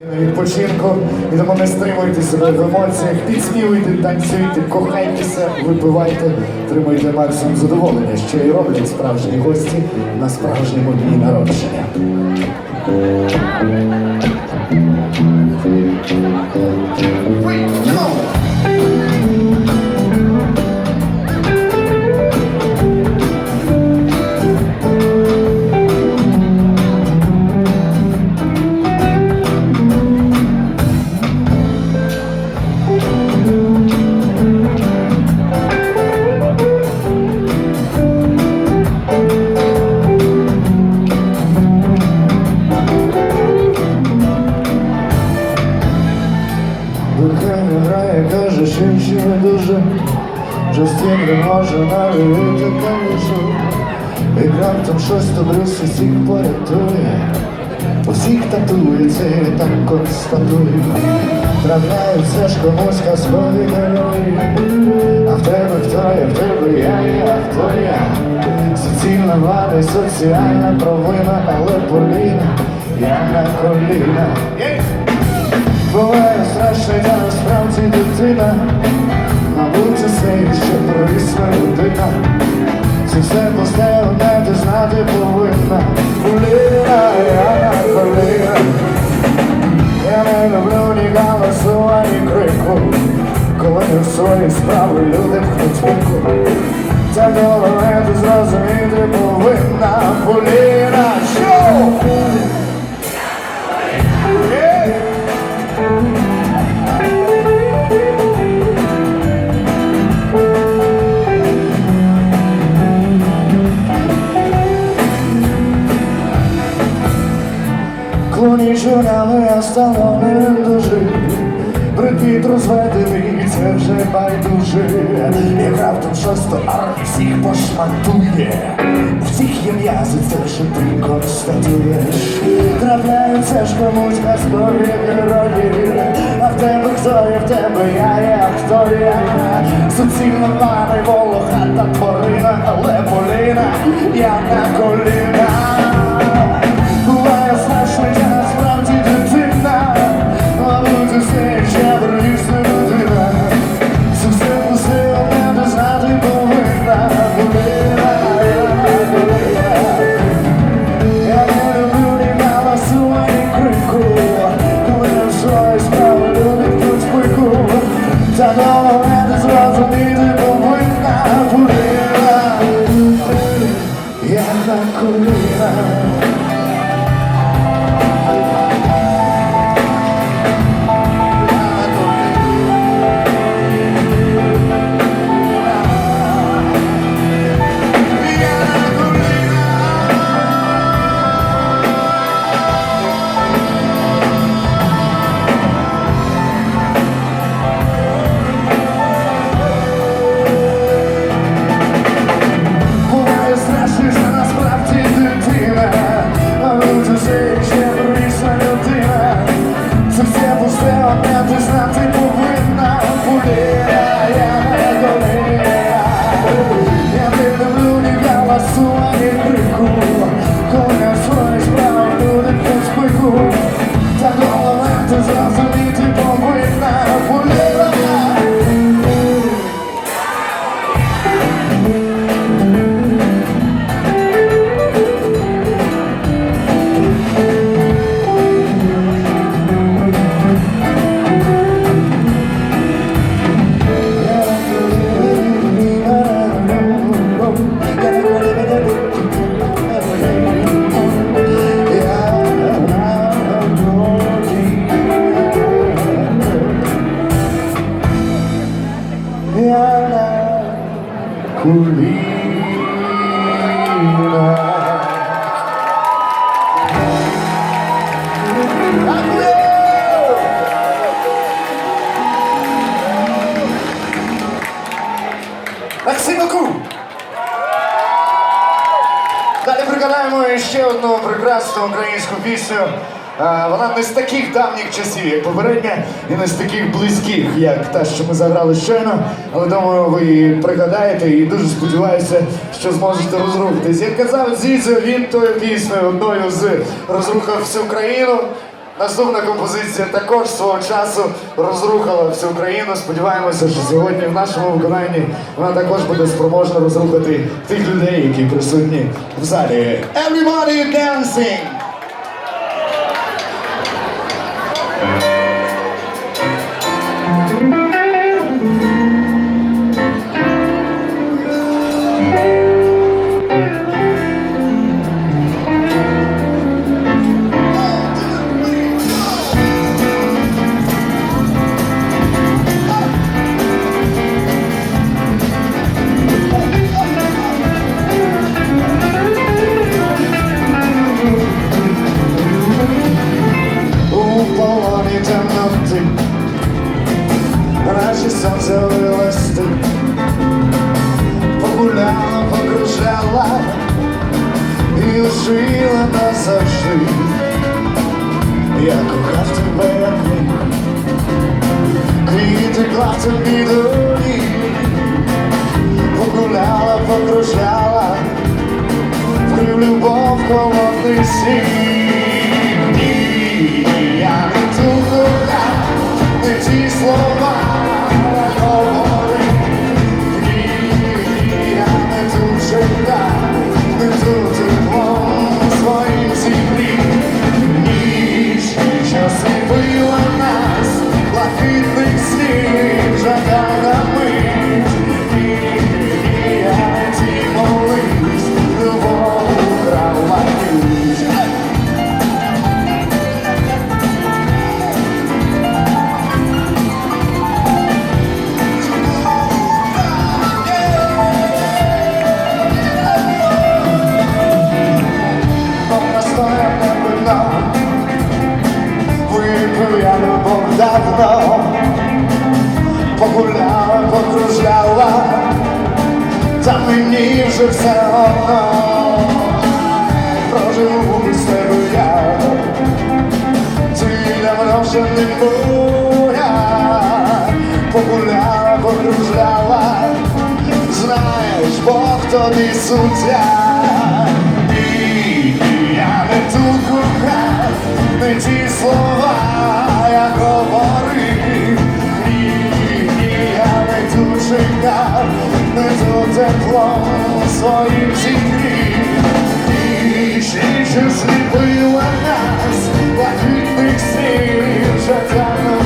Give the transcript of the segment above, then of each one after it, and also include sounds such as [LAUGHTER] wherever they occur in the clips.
На відпочинку і тому не стримуйте себе в емоціях, підспівуйте, танцюйте, кохайтеся, випивайте, тримайте максимум задоволення, що і роблять справжні гості на справжньому дні народження. І так констатує Трапляються ж комусь казкові герої А в тебе хто я, в тебе я, я, хто я Суцільна влада соціальна провина, але Поліна, я на коліна Буває страшно, я насправді дитина, мабуть, це все ще прорісла людина. Це все пусте, одне ти знати повинна. Поліна, я на коліна. Я не люблю ні галасу, ані крику. Коли не в свої справи люди пхнуть пику. Та головне ти зрозуміти повинна. Поліна, Журнали, а стало не розведений, це вже байдуже. Як раптом щось то всіх пошматує. Всіх є м'язи, це вже ти констатуєш Трапляються ж комусь казкові герої А в тебе хто є, в тебе я, я хто я Суцільна пана й волохата тварина Але Поліна, я на коліна Korea. Не з таких давніх часів, як попередня, і не з таких близьких, як та, що ми заграли щойно. Але думаю, ви її пригадаєте і дуже сподіваюся, що зможете розрухатись. Як казав Зізо, він тою піснею одною з розрухав всю країну. Наступна композиція також свого часу розрухала всю країну. Сподіваємося, що сьогодні в нашому виконанні вона також буде спроможна розрухати тих людей, які присутні в залі. Everybody dancing! Лишила назавжди. Я кохав тебе, як міг, квіти тобі до ніг. Погуляла, покружляла, вкрив любов холодний сніг. Ні, я не ту кохав, не ті слова давно, погуляла, покружляла, та мені вже все одно, проживу тебе я, ти давно вже не моя, погуляла, покружляла, знаєш, Бог тобі суддя. Ні, я не ту кохав, не ті слова ту тепло своїм зігрів. Ні, ще що сліпила нас, блакитних снів, жадана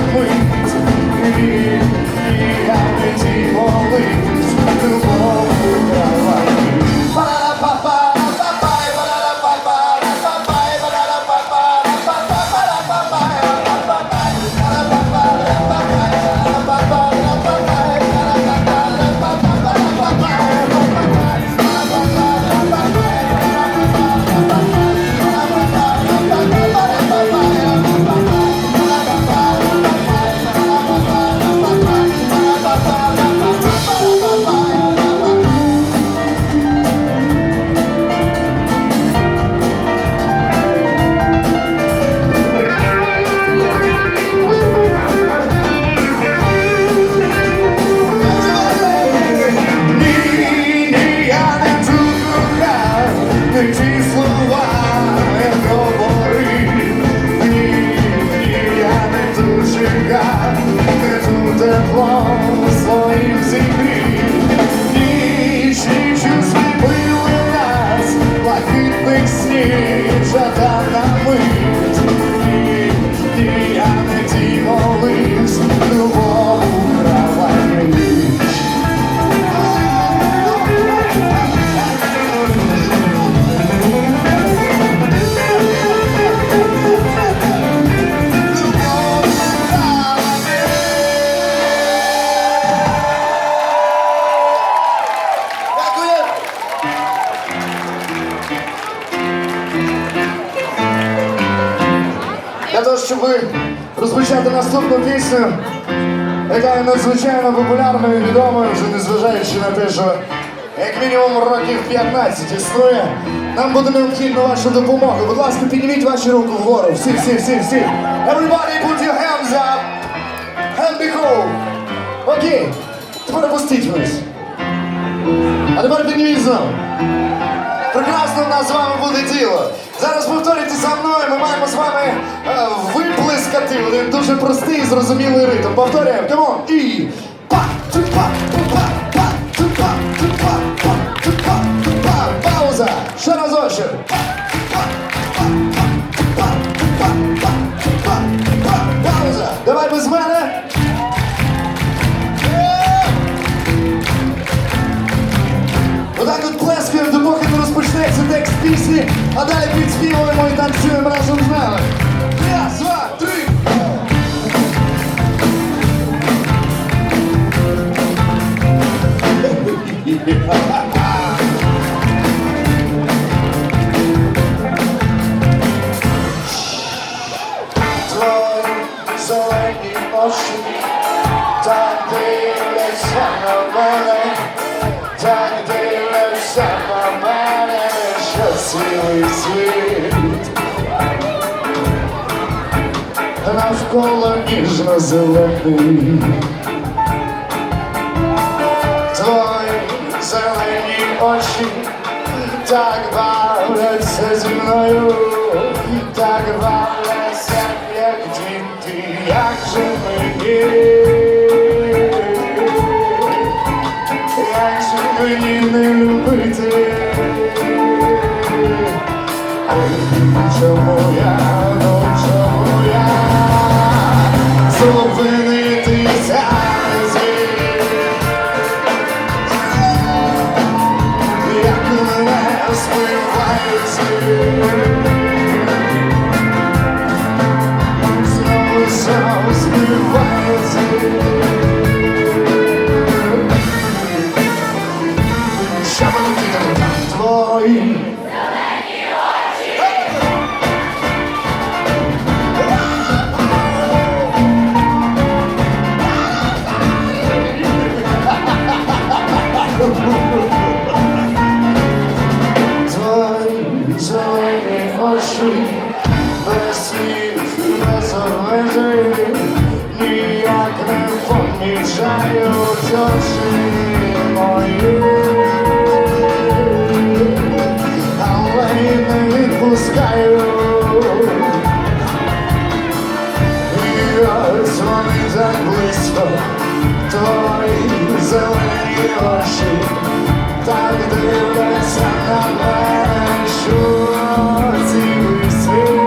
пісню, яка є надзвичайно популярною і відомою, вже незважаючи на те, що як мінімум років 15 існує, нам буде необхідна ваша допомога. Будь ласка, підніміть ваші руки вгору. Всі, всі, всі, всі. Everybody put your hands up. Hand behold. Окей. Тепер опустіть вниз. А тепер підніміть знову. Прекрасно у нас з вами буде діло. Зараз повторюйте за мною, ми маємо з вами е, виплескати один дуже простий і зрозумілий ритм. Повторюємо, камон, і па тупа тупа па тупа тупа па тупа тупа Пауза. Ще разочек. Пауза. текст пісні, а далі підспівуємо і танцюємо разом з нами. Раз, два, три. Твої [LAUGHS] навколо ніжно-зелений. Твої зелені очі так бавляться зі мною, так бавляться, як діти, як же мені, як же мені не любити. Чому я, Знову знову твої зелені очі, так дивляться на мене, що цілий світ.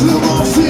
Não